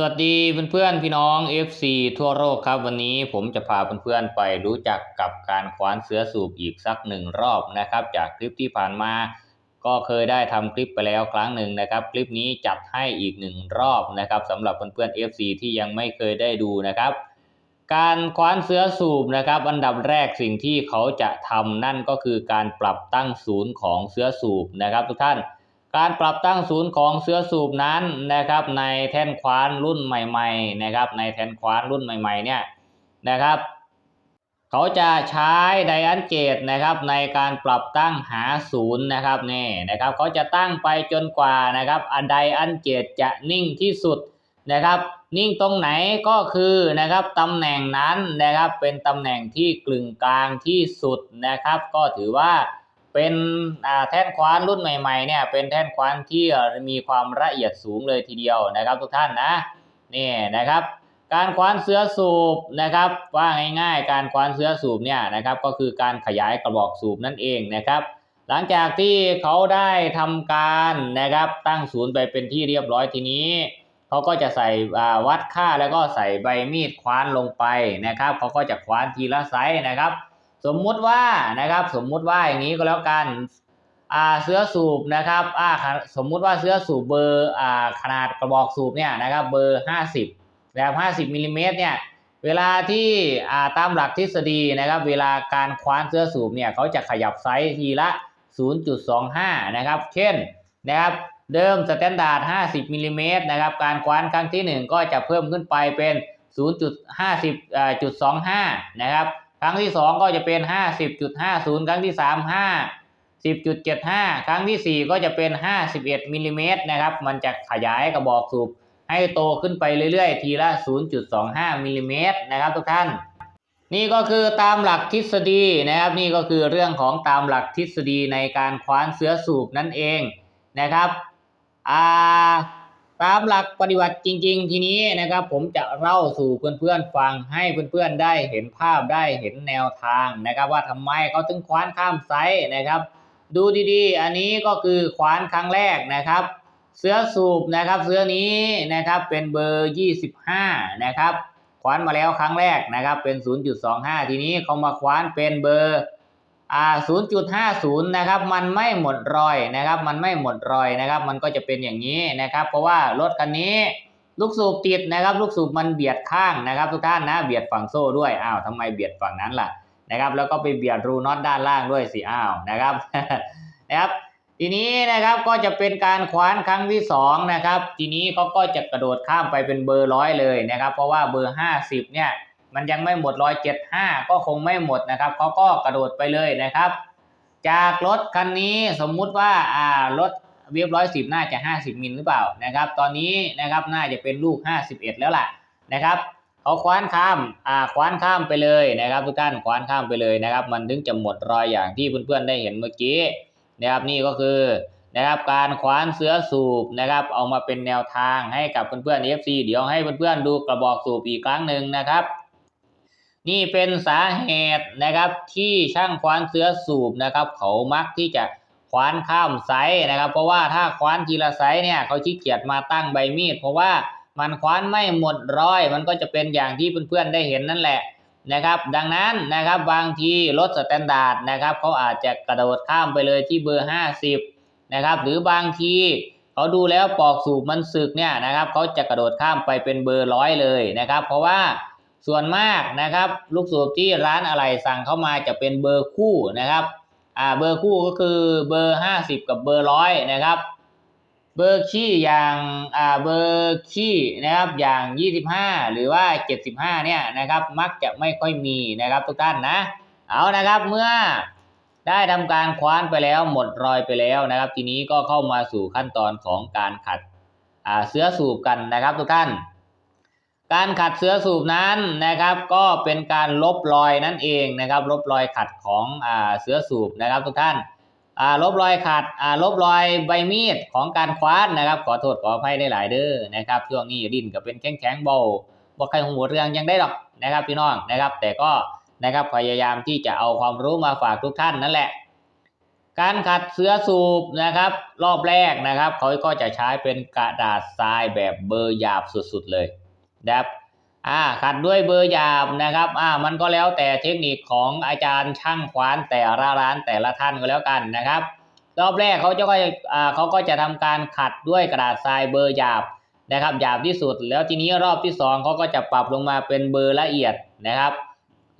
สวัสดีเพื่อนๆพี่น้อง FC ทั่วโลกครับวันนี้ผมจะพาเพื่อนๆไปรู้จักกับการคว้านเสือสูบอีกสักหนึ่งรอบนะครับ จากคลิปที่ผ่านมา ก็เคยได้ทำคลิปไปแล้วครั้งหนึ่งนะครับ คลิปนี้จัดให้อีกหนึ่งรอบนะครับสำหรับเพื่อนๆ FC ที่ยังไม่เคยได้ดูนะครับ การคว้านเสือสูบนะครับอันดับแรกสิ่งที่เขาจะทำนั่นก็คือการปรับตั้งศูนย์ของเสือสูบนะครับ ทุกท่าน การปรับตั้งศูนย์ของเสื้อสูบนั้นนะครับ ในแท่นคว้านรุ่นใหม่ๆนะครับ ในแท่นคว้านรุ่นใหม่ๆเนี่ยนะครับ เขาจะใช้ไดอันเกตนะครับ ในการปรับตั้งหาศูนย์นะครับนี่นะครับ เขาจะตั้งไปจนกว่านะครับอไดอันเกตจะนิ่งที่สุดนะครับ นิ่งตรงไหนก็คือนะครับตำแหน่งนั้นนะครับเป็นตำแหน่งที่กลึงกลางที่สุดนะครับ ก็ถือว่า เป็นแท่นคว้านรุ่นใหม่ๆเนี่ยเป็นแท่นคว้านที่มีความละเอียดสูงเลยทีเดียวนะครับ ทุกท่านนะนี่นะครับ การคว้านเสื้อสูบนะครับว่าง่าย ๆ การคว้านเสื้อสูบเนี่ยนะครับก็คือการขยายกระบอกสูบนั่นเองนะครับ หลังจากที่เขาได้ทำการนะครับตั้งศูนย์ไปเป็นที่เรียบร้อยทีนี้เขาก็จะใส่วัดค่าแล้วก็ใส่ใบมีดคว้านลงไปนะครับเขาก็จะคว้านทีละไซส์นะครับ สมมุติว่านะครับ สมมุติว่าอย่างนี้ก็แล้วกันอ่าเสื้อสูบนะครับอ่าสมมุติว่าเสื้อสูบเบอร์อ่าขนาดกระบอกสูบเนี่ยนะครับ เบอร์ห้าสิบแบบห้าสิบมิลลิเมตรเนี่ยเวลาที่อ่าตามหลักทฤษฎีนะครับ เวลาการคว้านเสื้อสูบเนี่ยเขาจะขยับไซส์ทีละ 0.25 นะครับ เช่นนะครับเดิมสแตนดาร์ด 50มิลลิเมตรนะครับ การคว้านครั้งที่ 1 ก็จะเพิ่มขึ้นไปเป็น 0.50.25 นะครับ ครั้งที่2ก็จะเป็น50.50ครั้งที่3 50.75ครั้งที่4ก็จะเป็น51มิลลิเมตรนะครับ มันจะขยายกระบอกสูบให้โตขึ้นไปเรื่อยๆ ทีละ 0.25มิลลิเมตรนะครับทุกท่าน นี่ก็คือตามหลักทฤษฎีนะครับ นี่ก็คือเรื่องของตามหลักทฤษฎีในการคว้านเสือสูบนั่นเองนะครับอ่า ตามหลักปฏิบัติจริง ๆ ทีนี้นะครับ ผมจะเล่าสู่เพื่อนๆฟังให้เพื่อนๆได้เห็นภาพได้เห็นแนวทางนะครับ ว่าทำไมเขาถึงคว้านข้ามไซส์นะครับ ดูดีๆ อันนี้ก็คือคว้านครั้งแรกนะครับ เสื้อสูบนะครับเสื้อนี้นะครับเป็นเบอร์ 25 นะครับคว้านมาแล้วครั้งแรกนะครับเป็น 0.25 ทีนี้เขามาคว้านเป็นเบอร์ อ่า0.50นะครับมันไม่หมดรอยนะครับ มันไม่หมดรอยนะครับ มันก็จะเป็นอย่างนี้นะครับ เพราะว่ารถคันนี้ลูกสูบติดนะครับ ลูกสูบมันเบียดข้างนะครับ ทุกท่านนะเบียดฝั่งโซ่ด้วยอ้าวทำไมเบียดฝั่งนั้นล่ะนะครับ แล้วก็ไปเบียดรูน็อตด้านล่างด้วยสิอ้าวนะครับนะครับทีนี้นะครับก็จะเป็นการคว้านครั้งที่สองนะครับทีนี้เขาก็จะกระโดดข้ามไปเป็นเบอร์ร้อยเลยนะครับ เพราะว่าเบอร์ห้าสิบเนี่ย มันยังไม่หมดร้อยเจ็ดห้าก็คงไม่หมดนะครับเขาก็กระโดดไปเลยนะครับ จากรถคันนี้สมมุติว่าอ่ารถเวียบร้อยสิบน่าจะห้าสิบมิลหรือเปล่านะครับ ตอนนี้นะครับน่าจะเป็นลูกห้าสิบเอ็ดแล้วล่ะนะครับเขาคว้านข้ามอ่าคว้านข้ามไปเลยนะครับ ทุกท่านคว้านข้ามไปเลยนะครับ มันถึงจะหมดรอยอย่างที่เพื่อนๆได้เห็นเมื่อกี้นะครับนี่ก็คือนะครับการคว้านเสือสูบนะครับ เอามาเป็นแนวทางให้กับเพื่อนๆ FC เดี๋ยวให้เพื่อนๆดูกระบอกสูบอีกครั้งหนึ่งนะครับ นี่เป็นสาเหตุนะครับที่ช่างคว้านเสือสูบนะครับ เขามักที่จะคว้านข้ามไซส์นะครับ เพราะว่าถ้าคว้านทีละไซส์เนี่ยเขาขี้เกียจมาตั้งใบมีด เพราะว่ามันคว้านไม่หมดร้อย มันก็จะเป็นอย่างที่เพื่อนๆได้เห็นนั่นแหละนะครับ ดังนั้นนะครับบางทีรถสแตนดาร์ดนะครับเขาอาจจะกระโดดข้ามไปเลยที่เบอร์ 50นะครับหรือบางทีเขาดูแล้วปอกสูบมันสึกเนี่ยนะครับเขาจะกระโดดข้ามไปเป็นเบอร์ร้อยเลยนะครับ เพราะว่า ส่วนมากนะครับลูกสูบที่ร้านอะไรสั่งเข้ามาจะเป็นเบอร์คู่นะครับอ่าเบอร์คู่ก็คือเบอร์ห้าสิบกับเบอร์ร้อยนะครับ เบอร์ขี้อย่างอ่าเบอร์ขี้นะครับอย่างยี่สิบห้าหรือว่าเจ็ดสิบห้าเนี่ยนะครับมักจะไม่ค่อยมีนะครับทุกท่านนะ เอานะครับเมื่อได้ทำการคว้านไปแล้วหมดรอยไปแล้วนะครับ ทีนี้ก็เข้ามาสู่ขั้นตอนของการขัดอ่าเสื้อสูบกันนะครับทุกท่าน การขัดเสื้อสูบนั้นนะครับ ก็เป็นการลบรอยนั่นเองนะครับ ลบรอยขัดของอ่าเสื้อสูบนะครับ ทุกท่านอ่าลบรอยขัดอ่าลบรอยใบมีดของการคว้านนะครับ ขอโทษขออภัยได้หลายเด้อนะครับช่วงนี้ดินก็เป็นแข็งแข็งเบาบ่ใครหัวเรืองยังได้หรอกนะครับพี่น้องนะครับ แต่ก็นะครับพยายามที่จะเอาความรู้มาฝากทุกท่านนั่นแหละ การขัดเสื้อสูบนะครับ รอบแรกนะครับเขาก็จะใช้เป็นกระดาษทรายแบบเบอร์หยาบสุดๆเลย นะครับอ่าขัดด้วยเบอร์หยาบนะครับอ่ามันก็แล้วแต่เทคนิคของอาจารย์ช่างควานแต่ละร้านแต่ละท่านก็แล้วกันนะครับ รอบแรกเขาจะก็อ่าเขาก็จะทำการขัดด้วยกระดาษทรายเบอร์หยาบนะครับหยาบที่สุด แล้วทีนี้รอบที่สองเขาก็จะปรับลงมาเป็นเบอร์ละเอียดนะครับ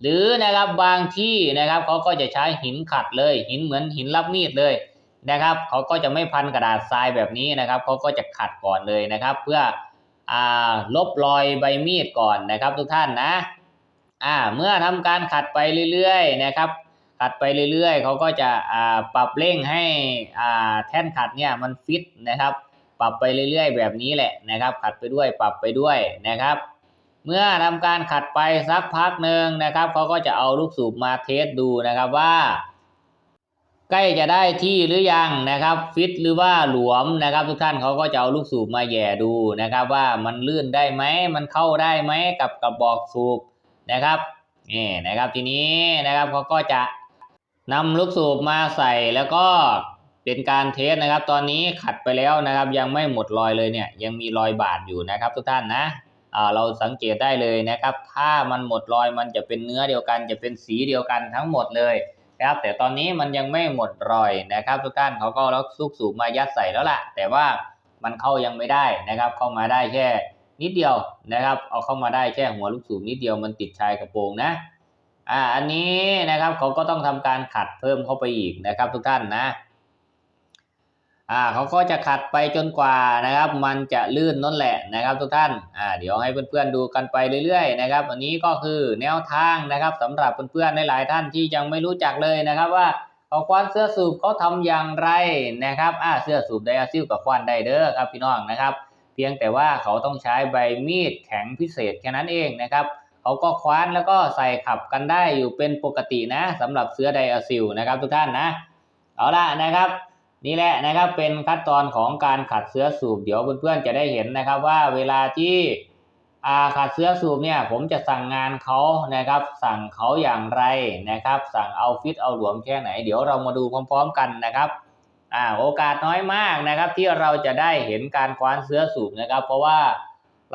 หรือนะครับบางที่นะครับเขาก็จะใช้หินขัดเลย หินเหมือนหินรับมีดเลยนะครับเขาก็จะไม่พันกระดาษทรายแบบนี้นะครับเขาก็จะขัดก่อนเลยนะครับ เพื่อ ลบรอยใบมีดก่อนนะครับทุกท่านนะอ่าเมื่อทำการขัดไปเรื่อยๆนะครับ ขัดไปเรื่อยๆเขาก็จะอ่าปรับเร่งให้อ่าแท่นขัดเนี่ยมันฟิตนะครับ ปรับไปเรื่อยๆ แบบนี้แหละนะครับ ขัดไปด้วยปรับไปด้วยนะครับ เมื่อทำการขัดไปสักพักหนึ่งนะครับเขาก็จะเอาลูกสูบมาเทสดูนะครับว่า ใกล้จะได้ที่หรือยังนะครับ ฟิตหรือว่าหลวมนะครับ ทุกท่านเขาก็จะเอาลูกสูบมาแหย่ดูนะครับ ว่ามันลื่นได้ไหมมันเข้าได้ไหมกับกระบอกสูบนะครับนี่นะครับทีนี้นะครับเขาก็จะนำลูกสูบมาใส่แล้วก็เป็นการเทสนะครับ ตอนนี้ขัดไปแล้วนะครับ ยังไม่หมดรอยเลยเนี่ย ยังมีรอยบาดอยู่นะครับ ทุกท่านนะเราสังเกตได้เลยนะครับ ถ้ามันหมดรอยมันจะเป็นเนื้อเดียวกัน จะเป็นสีเดียวกันทั้งหมดเลย นะครับแต่ตอนนี้มันยังไม่หมดรอยนะครับ ทุกท่านเขาก็ล็อกซุกสูบมายัดใส่แล้วล่ะ แต่ว่ามันเข้ายังไม่ได้นะครับ เข้ามาได้แค่นิดเดียวนะครับ เอาเข้ามาได้แค่หัวลูกสูบนิดเดียวมันติดชายกระโปรงนะอ่าอันนี้นะครับเขาก็ต้องทำการขัดเพิ่มเข้าไปอีกนะครับ ทุกท่านนะ อ่าเขาก็จะขัดไปจนกว่านะครับ มันจะลื่นนั่นแหละนะครับ ทุกท่านอ่าเดี๋ยวให้เพื่อนๆดูกันไปเรื่อยๆนะครับอันนี้ก็คือแนวทางนะครับสำหรับเพื่อนๆในหลายท่านที่ยังไม่รู้จักเลยนะครับว่าเขาควานเสื้อสูบเขาทำอย่างไรนะครับอ่าเสื้อสูบไดอาซิลกับควานไดเดอร์ครับพี่น้องนะครับ เพียงแต่ว่าเขาต้องใช้ใบมีดแข็งพิเศษแค่นั้นเองนะครับเขาก็คว้านแล้วก็ใส่ขับกันได้อยู่เป็นปกตินะสำหรับเสื้อไดอาซิลนะครับ ทุกท่านนะเอาละนะครับ นี่แหละนะครับเป็นขั้นตอนของการขัดเสื้อสูบเดี๋ยวเพื่อนๆจะได้เห็นนะครับว่าเวลาที่อาขัดเสื้อสูบเนี่ยผมจะสั่งงานเขานะครับ สั่งเขาอย่างไรนะครับ สั่งเอาฟิตเอาหลวมแค่ไหน เดี๋ยวเรามาดูพร้อม ๆ กันนะครับอ่าโอกาสน้อยมากนะครับ ที่เราจะได้เห็นการคว้านเสื้อสูบนะครับ เพราะว่า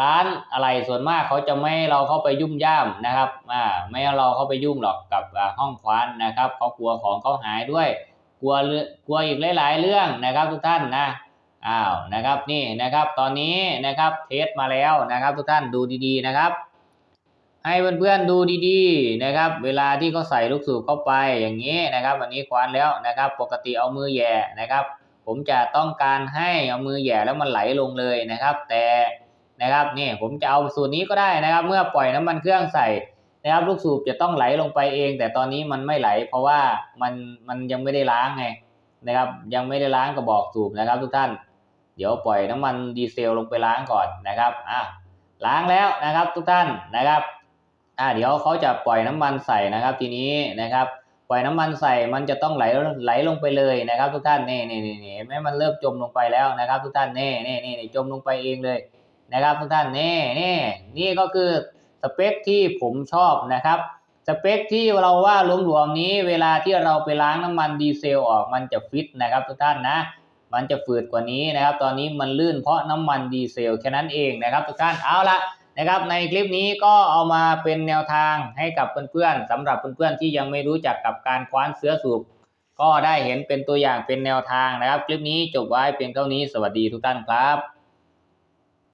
ร้านอะไรส่วนมากเขาจะไม่เราเข้าไปยุ่มย่ามนะครับอ่าไม่เราเข้าไปยุ่งหรอกกับห้องคว้านนะครับเขากลัวของเขาหายด้วย กลัวเลืองกลัวอีกหลายๆเรื่องนะครับทุกท่านนะอ้าวนะครับนี่นะครับตอนนี้นะครับเทสมาแล้วนะครับ ทุกท่านดูดีๆนะครับ ให้เพื่อนๆดูดีๆนะครับ เวลาที่เขาใส่ลูกสูบเข้าไปอย่างนี้นะครับวันนี้ควานแล้วนะครับ ปกติเอามือแย่นะครับ ผมจะต้องการให้เอามือแย่แล้วมันไหลลงเลยนะครับ แต่นะครับนี่ผมจะเอาสูตรนี้ก็ได้นะครับ เมื่อปล่อยน้ำมันเครื่องใส่ นะครับลูกสูบจะต้องไหลลงไปเอง แต่ตอนนี้มันไม่ไหล เพราะว่ามันมันยังไม่ได้ล้างไงนะครับ ยังไม่ได้ล้างกระบอกสูบนะครับ ทุกท่าน เดี๋ยวปล่อยน้ำมันดีเซลลงไปล้างก่อนนะครับอะล้างแล้วนะครับทุกท่านนะครับอะเดี๋ยวเขาจะปล่อยน้ำมันใส่นะครับทีนี้นะครับ ปล่อยน้ำมันใส่มันจะต้องไหลไหลลงไปเลยนะครับ ทุกท่านนี่นี่นี่นี่เห็นไหมมันเริ่มจมลงไปแล้วนะครับ ทุกท่านนี่นี่นี่จมลงไปเองเลยนะครับ ทุกท่านนี่นี่นี่ก็คือ สเปคที่ผมชอบนะครับ สเปคที่เราว่าหลวมๆนี้เวลาที่เราไปล้างน้ำมันดีเซลออกมันจะฟิตนะครับทุกท่านนะ มันจะฝืดกว่านี้นะครับ ตอนนี้มันลื่นเพราะน้ำมันดีเซลแค่นั้นเองนะครับทุกท่านเอาละนะครับในคลิปนี้ก็เอามาเป็นแนวทางให้กับเพื่อนๆสำหรับเพื่อนๆที่ยังไม่รู้จักกับการคว้านเสื้อสูบก็ได้เห็นเป็นตัวอย่างเป็นแนวทางนะครับ คลิปนี้จบไว้เพียงเท่านี้สวัสดีทุกท่านครับ